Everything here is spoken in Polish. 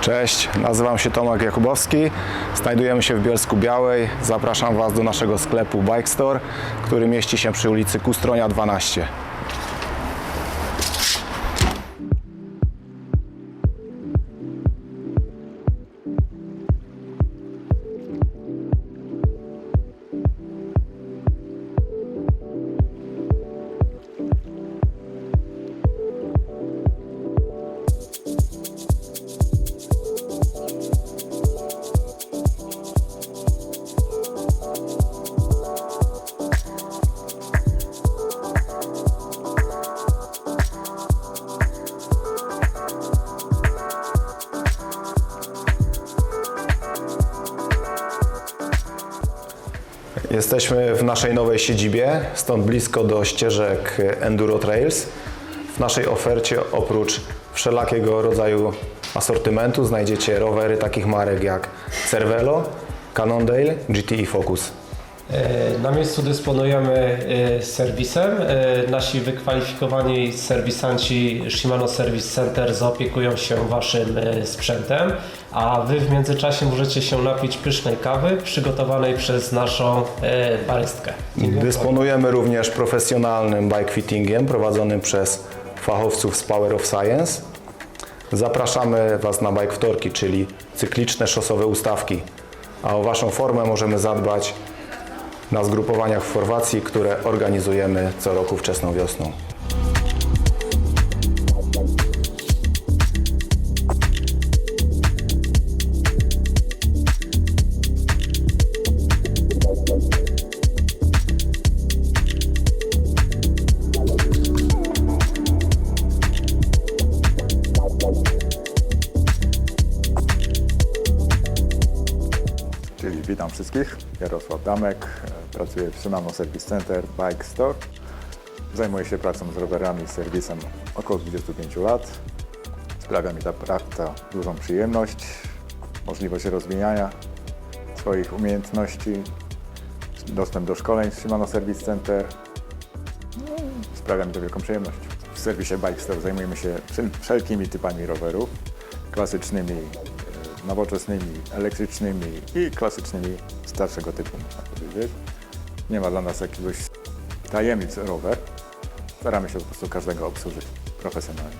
Cześć, nazywam się Tomek Jakubowski. Znajdujemy się w Bielsku Białej. Zapraszam Was do naszego sklepu Bike Store, który mieści się przy ulicy Kustronia 12. Jesteśmy w naszej nowej siedzibie, stąd blisko do ścieżek Enduro Trails. W naszej ofercie oprócz wszelakiego rodzaju asortymentu znajdziecie rowery takich marek jak Cervelo, Cannondale, GTI Focus. E, Na miejscu dysponujemy e, serwisem. E, Nasi wykwalifikowani serwisanci Shimano Service Center zaopiekują się Waszym sprzętem, a Wy w międzyczasie możecie się napić pysznej kawy przygotowanej przez naszą barystkę. Dysponujemy również profesjonalnym bike fittingiem prowadzonym przez fachowców z Power of Science. Zapraszamy Was na bike wtorki, czyli cykliczne szosowe ustawki. A o Waszą formę możemy zadbać na zgrupowaniach w Chorwacji, które organizujemy co roku wczesną wiosną. Witam wszystkich, Jarosław Damek, e, pracuję w Shimano Service Center Bike Store. Zajmuję się pracą z rowerami i serwisem około 25 lat. Sprawia mi ta praca dużą przyjemność, możliwość rozwijania swoich umiejętności, dostęp do szkoleń z Shimano Service Center. No, sprawia mi to wielką przyjemność. W serwisie Bike Store zajmujemy się wszel- wszelkimi typami rowerów, klasycznymi, nowoczesnymi, elektrycznymi i klasycznymi starszego typu, można powiedzieć. Nie ma dla nas jakiegoś tajemnic rower. Staramy się po prostu każdego obsłużyć profesjonalnie.